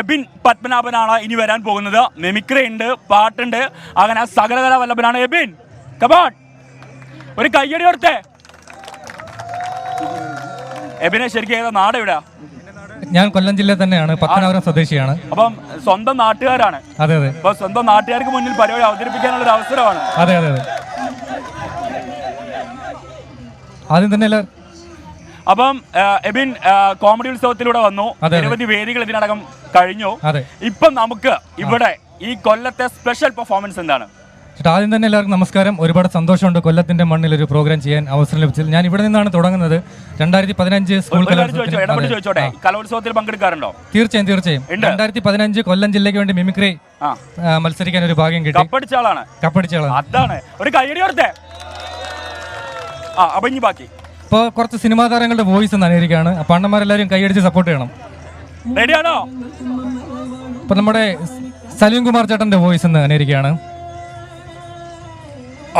എബിൻ പത്മനാഭനാണ് ഇനി വരാൻ പോകുന്നത്. മെമിക്രി ഉണ്ട് പാട്ടുണ്ട്. അങ്ങനെ സകലകല വല്ലഭനാണ് എബിൻ. കബാൺ ഒരു കയ്യടി കൊടുത്തേ. എബിനെ ശരിക്കും ഏതാ നാട് എവിടെയാ ഞാൻ കൊല്ലം ജില്ല തന്നെയാണ് പത്തനാപുരം സ്വദേശിയാണ്. അപ്പം സ്വന്തം നാട്ടുകാരാണ്. അതെ അതെ. അപ്പൊ സ്വന്തം നാട്ടുകാർക്ക് മുന്നിൽ പരിപാടി അവതരിപ്പിക്കാനുള്ള ഒരു അവസരമാണ്. അതെ അതെ അതെ. ആദ്യം തന്നെ എല്ലാ അപ്പം എബിൻ കോമഡി ഉത്സവത്തിലൂടെ വന്നു. നിരവധി വേദികൾ ഇതിനടക്കം കഴിഞ്ഞു. ഇപ്പം നമുക്ക് ഇവിടെ ഈ കൊല്ലത്തെ സ്പെഷ്യൽ പെർഫോമൻസ് എന്താണ്? ചേട്ടാ ആദ്യം തന്നെ എല്ലാവർക്കും നമസ്കാരം. ഒരുപാട് സന്തോഷമുണ്ട് കൊല്ലത്തിന്റെ മണ്ണിൽ ഒരു പ്രോഗ്രാം ചെയ്യാൻ അവസരം ലഭിച്ചത് ഞാൻ ഇവിടെ നിന്നാണ് തുടങ്ങുന്നത്. രണ്ടായിരത്തി പതിനഞ്ച് സ്കൂൾ കലോത്സവത്തിൽ പങ്കെടുക്കാറുണ്ടോ? തീർച്ചയായും തീർച്ചയായും. രണ്ടായിരത്തി പതിനഞ്ച് കൊല്ലം ജില്ലയ്ക്ക് വേണ്ടി മിമിക്രി മത്സരിക്കാൻ ഒരു ഭാഗ്യം കിട്ടി. കപ്പടിച്ച ആളാണ് കപ്പടിച്ചോളാം അതാണ്. ഒരു കൈയടി ഓർത്തെ ആ അപ്പൊ ഇനി ബാക്കി. ഇപ്പോൾ കുറച്ച് സിനിമാ താരങ്ങളുടെ വോയിസ് നനയിരിക്കുകയാണ് അപ്പോൾ അണ്ണന്മാരെല്ലാവരും കൈയടിച്ച് സപ്പോർട്ട് ചെയ്യണം. റെഡിയാണോ ഇപ്പൊ നമ്മുടെ സലീം കുമാർ ചേട്ടന്റെ വോയിസ് എന്ന് അനുകരിക്കുകയാണ്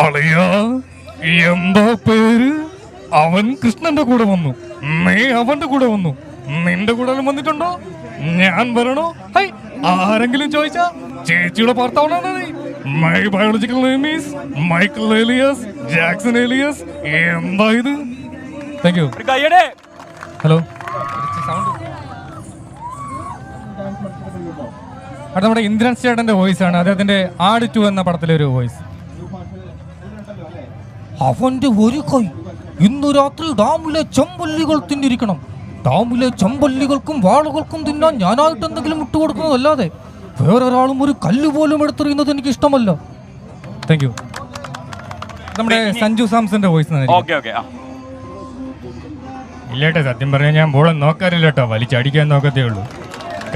അളിയ എന്താ പേര്? അവൻ കൃഷ്ണന്റെ കൂടെ വന്നു. നീ അവന്റെ കൂടെ വന്നു. നിന്റെ കൂടെ വന്നിട്ടുണ്ടോ? ഞാൻ വരണോ? ഹൈ ആരെങ്കിലും ചോദിച്ചാ? ചേച്ചിയുടെ ഭർത്താവാണ് നീ? My biological name is Michael Elias Jackson Elias എന്താ ഇത്? താങ്ക് യു ഹലോ അടുത്ത നമ്മുടെ ഇന്ദ്രൻ ചേട്ടന്റെ വോയിസ് ആണ്. അദ്ദേഹത്തിന്റെ ആട് ടു എന്ന പടത്തിലെ ഒരു വോയിസ് അവന്റെ ഒരു കൈ ഇന്നു രാത്രി ഡാമിലെ ചെമ്പല്ലികൾ തിന്നിരിക്കണം. ഡാമിലെ ചെമ്പല്ലികൾക്കും വാളുകൾക്കും തിന്നാൻ ഞാനായിട്ട് എന്തെങ്കിലും വിട്ടുകൊടുക്കുന്നതല്ലാതെ വേറൊരാളും ഒരു കല്ല് പോലും എടുത്തെറിയുന്നത് എനിക്ക് ഇഷ്ടമല്ല. താങ്ക് യു നമ്മുടെ സഞ്ജു സാംസന്റെ വോയിസ് ഇല്ലേട്ടോ സത്യം പറഞ്ഞാൽ ഞാൻ ബോളം നോക്കാറില്ല കേട്ടോ. വലിച്ചടിക്കാൻ നോക്കത്തേ ഉള്ളൂ.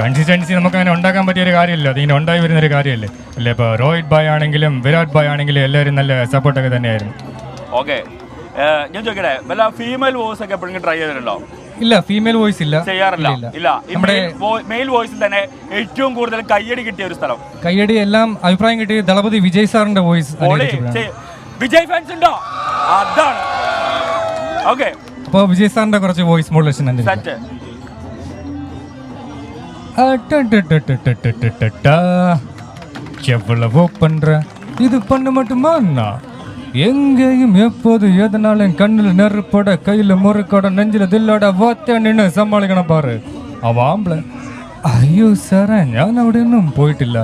കൺസിസ്റ്റൻസി നമുക്ക് അങ്ങനെ ഉണ്ടാക്കാൻ പറ്റിയ ഒരു കാര്യമല്ല. അതിങ്ങനെ ഉണ്ടായി വരുന്ന ഒരു കാര്യമല്ലേ? അല്ലേ? ഇപ്പോൾ രോഹിത് ഭായ് ആണെങ്കിലും വിരാട് ഭായ് ആണെങ്കിലും എല്ലാവരും നല്ല സപ്പോർട്ടൊക്കെ തന്നെയായിരുന്നു. ഓക്കെ. ഞാൻ ചോദിക്കട്ടെ വല്ല ഫീമെയിൽ വോയിസ് ഒക്കെ എപ്പോഴെങ്കിലും ട്രൈ ചെയ്തിട്ടുണ്ടോ? ഇല്ല ഫീമെയിൽ വോയിസ് ഇല്ല. ചെയ്യാറില്ല. ഇല്ല, നമ്മുടെ മെയിൽ വോയിസിൽ തന്നെ ഏറ്റവും കൂടുതൽ കയ്യടി കിട്ടിയ ഒരു സ്ഥലം. കയ്യടി എല്ലാം അഭിപ്രായം കിട്ടിയ ദളപതി വിജയ് സാറിന്റെ വോയിസ് വിജയ് ഫാൻസ് ഉണ്ടോ? അതാണ്. ഓക്കെ. അപ്പോൾ വിജയ് സാറിന്റെ കുറച്ച് വോയിസ് മോഡുലേഷൻ സെറ്റ് எவ்வளவோ பண்ற இது பண்ண மட்டுமா நான் எங்கேயும் எப்போது எதனால என் கண்ணில் நெருப்போட கையில முறுக்கோட நெஞ்சில தில்லோட வாத்த நின்று സമ്മാളിക്കണം പാറ് അവ ആമ്പിള അയ്യോ സാറേ ഞാൻ അവിടെ ഒന്നും പോയിട്ടില്ല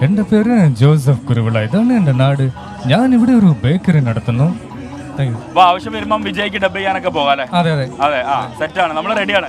എൻ്റെ പേര് ജോസഫ് കുരുവിള ഇതാണ് എൻ്റെ നാട് ഞാൻ ഇവിടെ ഒരു ബേക്കറി നടത്തുന്നു Thank you. അപ്പൊ ആവശ്യം വരുമ്പം വിജയ്ക്ക് ഡബ് ചെയ്യാനൊക്കെ പോകാല്ലേ അതെ അതെ അതെ ആ സെറ്റാണ് നമ്മൾ റെഡിയാണ്